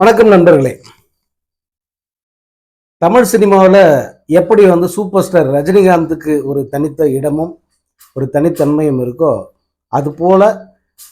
வணக்கம் நண்பர்களே. தமிழ் சினிமாவில் எப்படி வந்து சூப்பர் ஸ்டார் ரஜினிகாந்துக்கு ஒரு தனித்த இடமும் ஒரு தனித்தன்மையும் இருக்கோ அதுபோல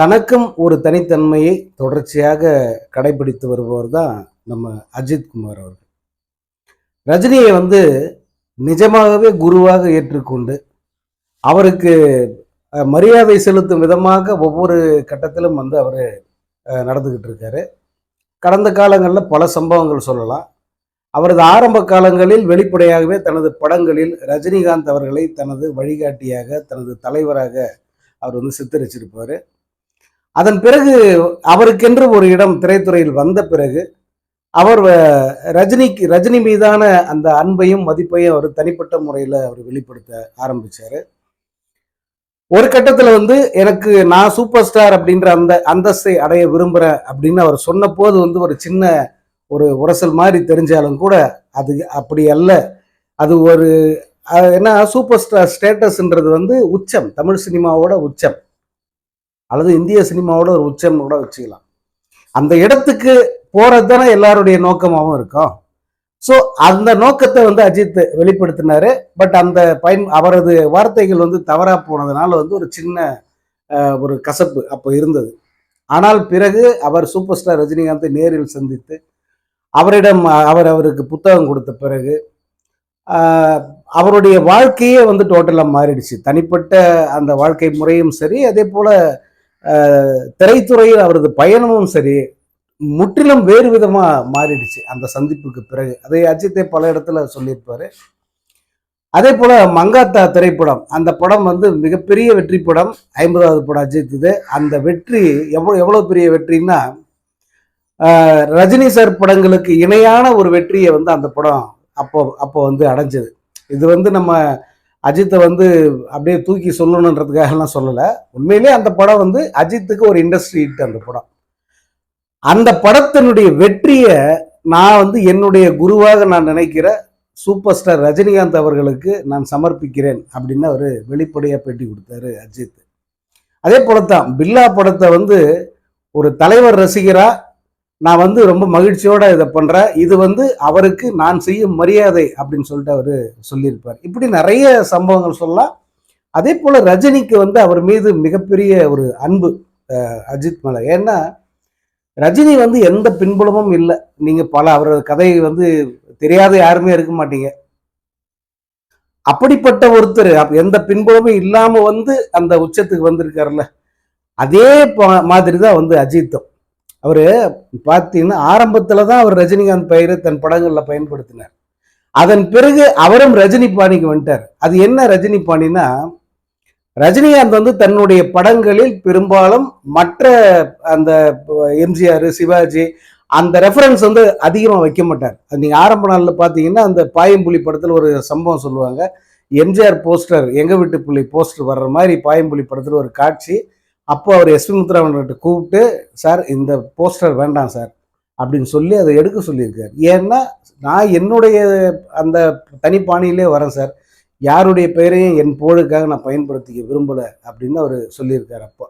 தனக்கும் ஒரு தனித்தன்மையை தொடர்ச்சியாக கடைபிடித்து வருபவர் தான் நம்ம அஜித் குமார் அவர்கள். ரஜினியை வந்து நிஜமாகவே குருவாக ஏற்றுக்கொண்டு அவருக்கு மரியாதை செலுத்தும் விதமாக ஒவ்வொரு கட்டத்திலும் வந்து அவர் நடந்துக்கிட்டு இருக்காரு. கடந்த காலங்களில் பல சம்பவங்கள் சொல்லலாம். அவரது ஆரம்ப காலங்களில் வெளிப்படையாகவே தனது படங்களில் ரஜினிகாந்த் அவர்களை தனது வழிகாட்டியாக தனது தலைவராக அவர் வந்து சித்தரிச்சிருப்பார். அதன் பிறகு அவருக்கென்று ஒரு இடம் திரைத்துறையில் வந்த பிறகு அவர் வ- ரஜினிக்கு ரஜினி மீதான அந்த அன்பையும் மதிப்பையும் அவர் தனிப்பட்ட முறையில் அவர் வெளிப்படுத்த ஆரம்பிச்சார். ஒரு கட்டத்தில் வந்து எனக்கு நான் சூப்பர் ஸ்டார் அப்படின்ற அந்த அந்தஸ்தை அடைய விரும்புகிறேன் அப்படின்னு அவர் சொன்னபோது வந்து ஒரு சின்ன ஒரு உரசல் மாதிரி தெரிஞ்சாலும் கூட அது அப்படி அல்ல. அது ஒரு என்ன சூப்பர் ஸ்டார் ஸ்டேட்டஸ்ன்றது வந்து உச்சம் தமிழ் சினிமாவோட உச்சம். அல்லது இந்திய சினிமாவோட ஒரு உச்சம் கூட வச்சுக்கலாம். அந்த இடத்துக்கு போறது தானே எல்லாருடைய நோக்கமாகவும் இருக்கும். ஸோ அந்த நோக்கத்தை வந்து அஜித் வெளிப்படுத்தினாரு. பட் அந்த பயன் அவரது வார்த்தைகள் வந்து தவறாக போனதுனால வந்து ஒரு சின்ன ஒரு கசப்பு அப்போ இருந்தது. ஆனால் பிறகு அவர் சூப்பர் ஸ்டார் ரஜினிகாந்தை நேரில் சந்தித்து அவரிடம் அவர் அவருக்கு புத்தகம் கொடுத்த பிறகு அவருடைய வாழ்க்கையே வந்து டோட்டலாக மாறிடுச்சு. தனிப்பட்ட அந்த வாழ்க்கை முறையும் சரி அதே போல் திரைத்துறையில் அவரது பயணமும் சரி முற்றிலும் வேறு விதமாக மாறிடுச்சு அந்த சந்திப்புக்கு பிறகு. அதை அஜித்தே பல இடத்துல சொல்லியிருப்பாரு. அதே போல் மங்காத்தா திரைப்படம் அந்த படம் வந்து மிகப்பெரிய வெற்றி படம் ஐம்பதாவது படம் அஜித் இது அந்த வெற்றி எவ்வளோ எவ்வளோ பெரிய வெற்றின்னா ரஜினி சார் படங்களுக்கு இணையான ஒரு வெற்றியை வந்து அந்த படம் அப்போ அப்போ வந்து அடைஞ்சது. இது வந்து நம்ம அஜித்தை வந்து அப்படியே தூக்கி சொல்லணுன்றதுக்காகலாம் சொல்லலை. உண்மையிலே அந்த படம் வந்து அஜித்துக்கு ஒரு இண்டஸ்ட்ரி ஹிட் அந்த படம். அந்த படத்தினுடைய வெற்றியை நான் வந்து என்னுடைய குருவாக நான் நினைக்கிற சூப்பர் ஸ்டார் ரஜினிகாந்த் அவர்களுக்கு நான் சமர்ப்பிக்கிறேன் அப்படின்னு அவர் வெளிப்படையாக பேட்டி கொடுத்தாரு அஜித். அதே போல தான் பில்லா படத்தை வந்து ஒரு தலைவர் ரசிகரா நான் வந்து ரொம்ப மகிழ்ச்சியோட இதை பண்ணுறேன் இது வந்து அவருக்கு நான் செய்யும் மரியாதை அப்படின்னு சொல்லிட்டு அவர் சொல்லியிருப்பார். இப்படி நிறைய சம்பவங்கள் சொல்லலாம். அதே போல் ரஜினிக்கு வந்து அவர் மீது மிகப்பெரிய ஒரு அன்பு அஜித் மேலே. ஏன்னா ரஜினி வந்து எந்த பின்புலமும் இல்லை. நீங்க பல அவரது கதை வந்து தெரியாத யாருமே இருக்க மாட்டீங்க. அப்படிப்பட்ட ஒருத்தர் எந்த பின்புலமும் இல்லாம வந்து அந்த உச்சத்துக்கு வந்திருக்காருல்ல. அதே மாதிரி தான் வந்து அஜித்தும். அவர் பார்த்தீங்கன்னா ஆரம்பத்துல தான் அவர் ரஜினிகாந்த் பெயரை தன் படங்களில் பயன்படுத்தினார். அதன் பிறகு அவரும் ரஜினி பாணிக்கு வந்துட்டார். அது என்ன ரஜினி பாணினா ரஜினிகாந்த் வந்து தன்னுடைய படங்களில் பெரும்பாலும் மற்ற அந்த எம்ஜிஆர் சிவாஜி அந்த ரெஃபரன்ஸ் வந்து அதிகமாக வைக்க மாட்டார். அது நீங்கள் ஆரம்ப நாளில் பார்த்தீங்கன்னா அந்த பாயம்புலி படத்தில் ஒரு சம்பவம் சொல்லுவாங்க. எம்ஜிஆர் போஸ்டர் எங்கள் வீட்டு புள்ளி போஸ்டர் வர்ற மாதிரி பாயம்புலி படத்தில் ஒரு காட்சி. அப்போ அவர் எஸ்வி முத்துராமன்கிட்ட கூப்பிட்டு சார் இந்த போஸ்டர் வேண்டாம் சார் அப்படின்னு சொல்லி அதை எடுக்க சொல்லியிருக்கார். ஏன்னா நான் என்னுடைய அந்த தனிப்பாணியிலே வரேன் சார். யாருடைய பெயரையும் என் புகழுக்காக நான் பயன்படுத்திக்க விரும்பலை அப்படின்னு அவர் சொல்லியிருக்கார் அப்போ.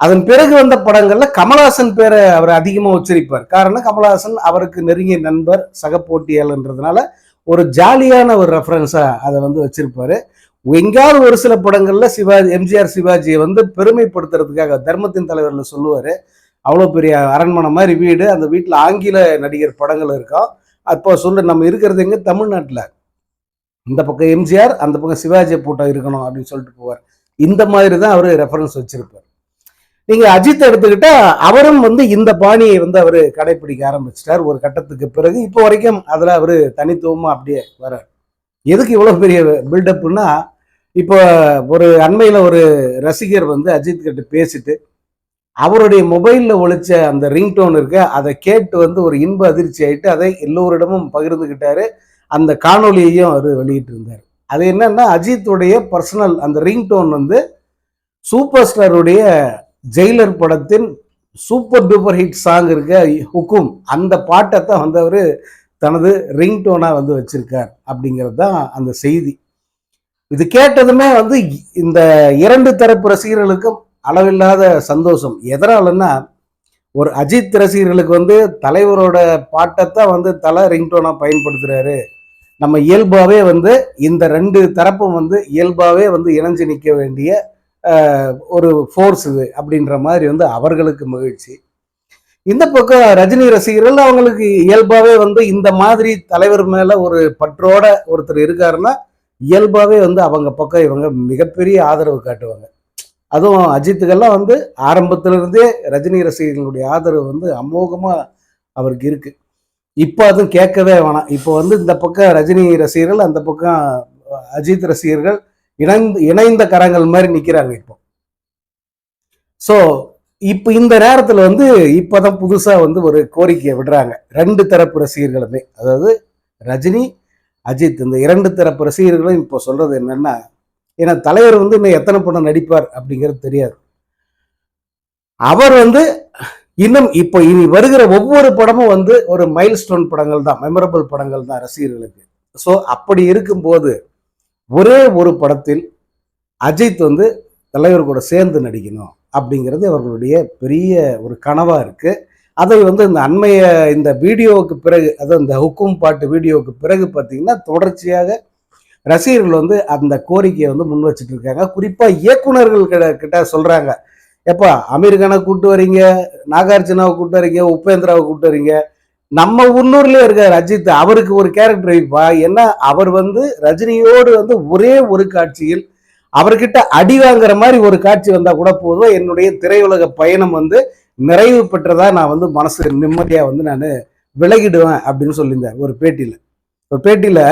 அதன் பிறகு வந்த படங்கள்ல கமலஹாசன் பேரை அவர் அதிகமாக உச்சரிப்பார். காரணம் கமலஹாசன் அவருக்கு நெருங்கிய நண்பர் சக போட்டியாளன்றதுனால ஒரு ஜாலியான ஒரு ரெஃபரன்ஸா அதை வந்து வச்சிருப்பாரு. எங்கேயாவது ஒரு சில படங்கள்ல சிவாஜி எம்ஜிஆர் சிவாஜியை வந்து பெருமைப்படுத்துறதுக்காக தர்மத்தின் தலைவர்ல சொல்லுவாரு. அவ்வளோ பெரிய அரண்மனை மாதிரி வீடு அந்த வீட்டில் ஆங்கில நடிகர் படங்கள் இருக்கும். அப்போ சொல்லு நம்ம இருக்கிறது எங்க? தமிழ்நாட்டில். இந்த பக்கம் எம்ஜிஆர் அந்த பக்கம் சிவாஜி போட்டோ இருக்கணும் அப்படின்னு சொல்லிட்டு போவார். இந்த மாதிரி தான் அவர் ரெஃபரன்ஸ் வச்சிருப்பார். நீங்க அஜித் எடுத்துக்கிட்டா அவரும் வந்து இந்த பாணியை வந்து அவர் கடைபிடிக்க ஆரம்பிச்சிட்டார் ஒரு கட்டத்துக்கு பிறகு. இப்போ வரைக்கும் அதில் அவர் தனித்துவமா அப்படியே வரார். எதுக்கு இவ்வளோ பெரிய பில்டப்னா இப்போ ஒரு அண்மையில் ஒரு ரசிகர் வந்து அஜித் கிட்ட பேசிட்டு அவருடைய மொபைலில் ஒழிச்ச அந்த ரிங்டோன் இருக்க அதை கேட்டு வந்து ஒரு இன்ப அதிர்ச்சி ஆயிட்டு அதை எல்லோரிடமும் பகிர்ந்துக்கிட்டாரு அந்த காணொலியையும் அவர் வெளியிட்டு இருந்தார் அது என்னன்னா அஜித்துடைய பர்சனல் அந்த ரிங்டோன் வந்து சூப்பர் ஸ்டாருடைய ஜெயிலர் படத்தின் சூப்பர் டூப்பர் ஹிட் சாங் இருக்க ஹுக்கும் அந்த பாட்டை தான் வந்து அவர் தனது ரிங்டோனாக வந்து வச்சிருக்கார் அப்படிங்கிறது தான் அந்த செய்தி. இது கேட்டதுமே வந்து இந்த இரண்டு தரப்பு ரசிகர்களுக்கும் அளவில்லாத சந்தோஷம். எதனாலன்னா ஒரு அஜித் ரசிகர்களுக்கு வந்து தலைவரோட பாட்டை தான் வந்து தலை ரிங்டோனாக பயன்படுத்துகிறாரு நம்ம இயல்பாகவே வந்து இந்த ரெண்டு தரப்பும் வந்து இயல்பாகவே வந்து இணைஞ்சு நிற்க வேண்டிய ஒரு ஃபோர்ஸ் இது அப்படின்ற மாதிரி வந்து அவர்களுக்கு மகிழ்ச்சி. இந்த பக்கம் ரஜினி ரசிகர்கள் அவங்களுக்கு இயல்பாகவே வந்து இந்த மாதிரி தலைவர் மேலே ஒரு பற்றோட ஒருத்தர் இருக்காருன்னா இயல்பாகவே வந்து அவங்க பக்கம் இவங்க மிகப்பெரிய ஆதரவு காட்டுவாங்க. அதுவும் அஜித்துக்கெல்லாம் வந்து ஆரம்பத்திலிருந்தே ரஜினி ரசிகர்களுடைய ஆதரவு வந்து அமோகமாக அவருக்கு இருக்குது இப்போ அதுவும் கேட்கவே வேணாம். இப்போ வந்து இந்த பக்கம் ரஜினி ரசிகர்கள் அந்த பக்கம் அஜித் ரசிகர்கள் இணைந்து இணைந்த கரங்கள் மாதிரி நிற்கிறாங்க இப்போ. ஸோ இப்போ இந்த நேரத்தில் வந்து இப்போதான் புதுசாக வந்து ஒரு கோரிக்கையை விடுறாங்க. ரெண்டு தரப்பு ரசிகர்களுமே. அதாவது ரஜினி அஜித். இந்த இரண்டு தரப்பு ரசிகர்களும் இப்போ சொல்றது என்னன்னா ஏன்னா தலைவர் வந்து இன்னும் எத்தனை படம் நடிப்பார் அப்படிங்கிறது தெரியாது. அவர் வந்து இன்னும் இப்போ இனி வருகிற ஒவ்வொரு படமும் வந்து ஒரு மைல் ஸ்டோன் படங்கள் தான் மெமரபிள் படங்கள் தான் ரசிகர்களுக்கு. ஸோ அப்படி இருக்கும்போது ஒரே ஒரு படத்தில் அஜித் வந்து தலைவர் கூட சேர்ந்து நடிக்கணும் அப்படிங்கிறது அவர்களுடைய பெரிய ஒரு கனவாக இருக்குது அதை வந்து இந்த அண்மைய இந்த வீடியோவுக்கு பிறகு அதாவது இந்த ஹுக்கும் பாட்டு வீடியோவுக்கு பிறகு பார்த்திங்கன்னா தொடர்ச்சியாக ரசிகர்கள் வந்து அந்த கோரிக்கையை வந்து முன் வச்சுட்டு இருக்காங்க. குறிப்பாக இயக்குனர்கள் கிட்ட கிட்ட எப்போ அமீர்கானை கூப்பிட்டு வரீங்க நாகார்ஜுனாவை கூப்பிட்டு வரீங்க உபேந்திராவை கூப்பிட்டு வரீங்க. நம்ம உள்ளூர்லேயே இருக்கார் அஜித் அவருக்கு ஒரு கேரக்டர் வைப்பா? ஏன்னா அவர் வந்து ரஜினியோடு வந்து ஒரே ஒரு காட்சியில் அவர்கிட்ட அடி வாங்குற மாதிரி ஒரு காட்சி வந்தால் கூட போதும். என்னுடைய திரையுலக பயணம் வந்து நிறைவு பெற்றதா நான் வந்து மனசு நிம்மதியாக வந்து நான் விலகிடுவேன் அப்படின்னு சொல்லியிருந்தேன் ஒரு பேட்டியில். ஒரு பேட்டியில்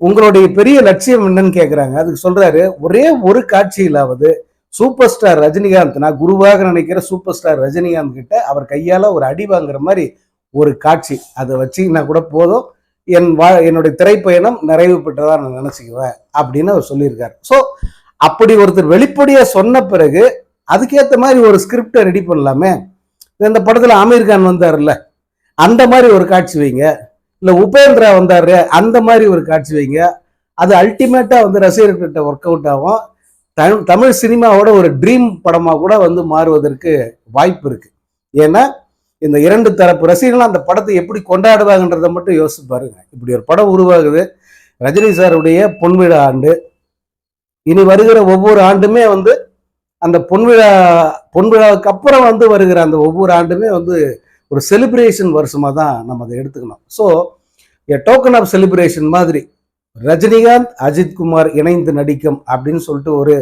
உங்களுடைய பெரிய லட்சியம் என்னன்னு கேட்குறாங்க அதுக்கு சொல்கிறாரு ஒரே ஒரு காட்சியிலாவது சூப்பர் ஸ்டார் ரஜினிகாந்த். நான் குருவாக நினைக்கிற சூப்பர் ஸ்டார் ரஜினிகாந்த் கிட்ட அவர் கையால் ஒரு அடி வாங்குற மாதிரி ஒரு காட்சி. அதை வச்சீங்கன்னா கூட போதும். என் வா என்னுடைய திரைப்பயணம் நிறைவு பெற்றதா நான் நினச்சிக்குவேன் அப்படின்னு அவர் சொல்லியிருக்காரு. ஸோ அப்படி ஒருத்தர் வெளிப்படையாக சொன்ன பிறகு அதுக்கேற்ற மாதிரி ஒரு ஸ்கிரிப்டை ரெடி பண்ணலாமே. இந்த படத்தில் ஆமீர் கான் வந்தார்ல அந்த மாதிரி ஒரு காட்சி வைங்க. இல்லை உபேந்திரா வந்தார் அந்த மாதிரி ஒரு காட்சி வைங்க. அது அல்டிமேட்டாக வந்து ரசிகர்கிட்ட ஒர்க் அவுட் ஆகும். தமிழ் தமிழ் சினிமாவோட ஒரு ட்ரீம் படமாக கூட வந்து மாறுவதற்கு வாய்ப்பு இருக்கு. ஏன்னா இந்த இரண்டு தரப்பு ரசிகர்கள் அந்த படத்தை எப்படி கொண்டாடுவாங்கன்றதை மட்டும் யோசிச்சு பாருங்க. இப்படி ஒரு படம் உருவாகுது. ரஜினி சாருடைய பொன்விழா ஆண்டு. இனி வருகிற ஒவ்வொரு ஆண்டுமே வந்து அந்த பொன்விழா பொன்விழாவுக்கு அப்புறம் வந்து வருகிற அந்த ஒவ்வொரு ஆண்டுமே வந்து ஒரு செலிப்ரேஷன் வருஷமாக தான் நம்ம அதை எடுத்துக்கணும். So a token of celebration மாதிரி ரஜினிகாந்த் அஜித்குமார் இணைந்து நடிக்கும் அப்படின்னு சொல்லிட்டு ஒரு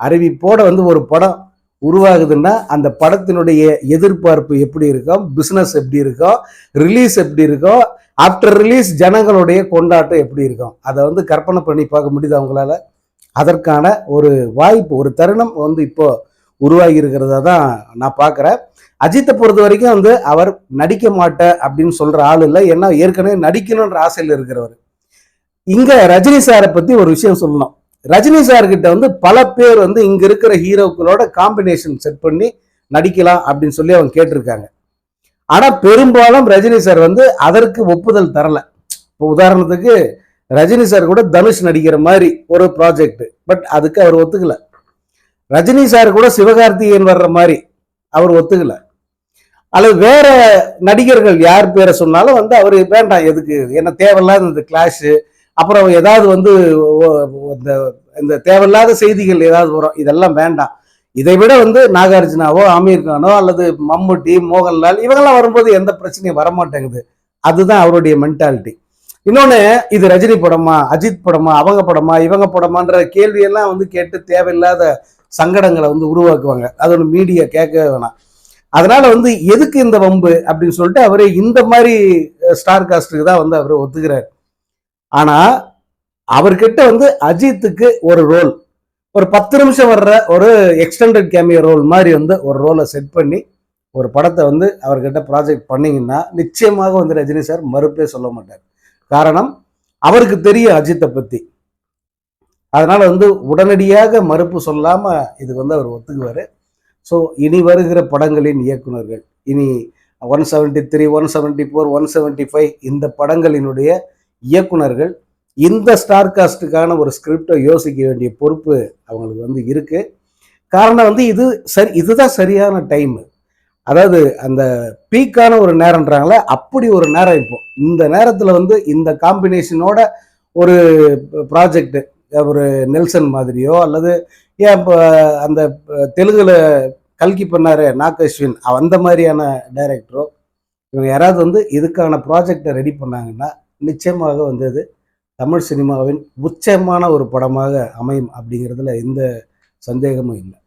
அறிவிப்போட வந்து ஒரு படம் உருவாகுதுன்னா அந்த படத்தினுடைய எதிர்பார்ப்பு எப்படி இருக்கும் பிஸ்னஸ் எப்படி இருக்கும் ரிலீஸ் எப்படி இருக்கும் ஆஃப்டர் ரிலீஸ் ஜனங்களுடைய கொண்டாட்டம் எப்படி இருக்கும் அதை வந்து கற்பனை பண்ணி பார்க்க முடியுது அவங்களால அதற்கான ஒரு வாய்ப்பு ஒரு தருணம் வந்து இப்போ உருவாகி இருக்கிறதா தான் நான் பார்க்குறேன். அஜித்தை பொறுத்த வரைக்கும் வந்து அவர் நடிக்க மாட்டேன் அப்படின்னு சொல்கிற ஆள் இல்லை. ஏன்னா ஏற்கனவே நடிக்கணுன்ற ஆசையில் இருக்கிறவர். இங்க ரஜினி சாரை பத்தி ஒரு விஷயம் சொல்லணும். ரஜினி சார் கிட்ட வந்து பல பேர் வந்து இங்க இருக்கிற ஹீரோக்களோட காம்பினேஷன் செட் பண்ணி நடிக்கலாம் அப்படின்னு சொல்லி அவங்க கேட்டிருக்காங்க. ஆனா பெரும்பாலும் ரஜினி சார் வந்து அதற்கு ஒப்புதல் தரல. இப்போ உதாரணத்துக்கு ரஜினி சார் கூட தனுஷ் நடிக்கிற மாதிரி ஒரு ப்ராஜெக்ட் பட் அதுக்கு அவர் ஒத்துக்கல. ரஜினி சார் கூட சிவகார்த்திகேயன் வர்ற மாதிரி அவர் ஒத்துக்கல. அல்லது வேற நடிகர்கள் யார் பேரை சொன்னாலும் வந்து அவர் வேண்டாம் எதுக்கு? என்ன தேவையில்லாத இந்த கிளாஷு அப்புறம் ஏதாவது வந்து இந்த இந்த தேவையில்லாத செய்திகள் ஏதாவது வரும். இதெல்லாம் வேண்டாம். இதை விட வந்து நாகார்ஜுனாவோ ஆமீர் கானோ அல்லது மம்முட்டி மோகன்லால் இவங்கெல்லாம் வரும்போது எந்த பிரச்சனையும் வரமாட்டேங்குது. அதுதான் அவருடைய மென்டாலிட்டி இன்னொன்று இது ரஜினி படமா அஜித் படமா அவங்க படமா இவங்க படமான்ற கேள்வியெல்லாம் வந்து கேட்டு தேவையில்லாத சங்கடங்களை வந்து உருவாக்குவாங்க. அது ஒன்று மீடியா கேட்கவே வேணாம். அதனால வந்து எதுக்கு இந்த வம்பு அப்படின்னு சொல்லிட்டு அவர் இந்த மாதிரி ஸ்டார் காஸ்டுக்கு தான் வந்து அவர் ஒத்துக்கிறார். ஆனால் அவர்கிட்ட வந்து அஜித்துக்கு ஒரு ரோல் ஒரு பத்து நிமிஷம் வர்ற ஒரு எக்ஸ்டெண்டட் கேமியோ ரோல் மாதிரி வந்து ஒரு ரோலை செட் பண்ணி ஒரு படத்தை வந்து அவர்கிட்ட ப்ராஜெக்ட் பண்ணிங்கன்னா நிச்சயமாக வந்து ரஜினி சார் மறுப்பே சொல்ல மாட்டார். காரணம் அவருக்கு தெரியும் அஜித்தை பற்றி அதனால் வந்து உடனடியாக மறுப்பு சொல்லாமல் இது வந்து அவர் ஒத்துக்குவார். ஸோ இனி வருகிற படங்களின் இயக்குனர்கள் இனி one seventy three one seventy four one seventy five இந்த படங்களினுடைய இயக்குனர்கள் இந்த ஸ்டார் காஸ்ட்டுக்கான ஒரு ஸ்கிரிப்டை யோசிக்க வேண்டிய பொறுப்பு அவங்களுக்கு வந்து இருக்கு. காரணம் வந்து இது சரி இதுதான் சரியான டைம் அதாவது அந்த பீக்கான ஒரு நேரம்ன்றாங்களே அப்படி ஒரு நேரம் இப்போ. இந்த நேரத்தில் வந்து இந்த காம்பினேஷனோட ஒரு ப்ராஜெக்ட் ஒரு நெல்சன் மாதிரியோ அல்லது ஏன் இப்போ அந்த தெலுங்குல கல்கி பண்ணார் நாகஸ்வின் அந்த மாதிரியான டைரக்டரோ இவங்க யாராவது வந்து இதுக்கான ப்ராஜெக்டை ரெடி பண்ணாங்கன்னா நிச்சயமாக வந்து அது தமிழ் சினிமாவின் உச்சமான ஒரு படமாக அமையும் அப்படிங்கிறதுல எந்த சந்தேகமும் இல்லை.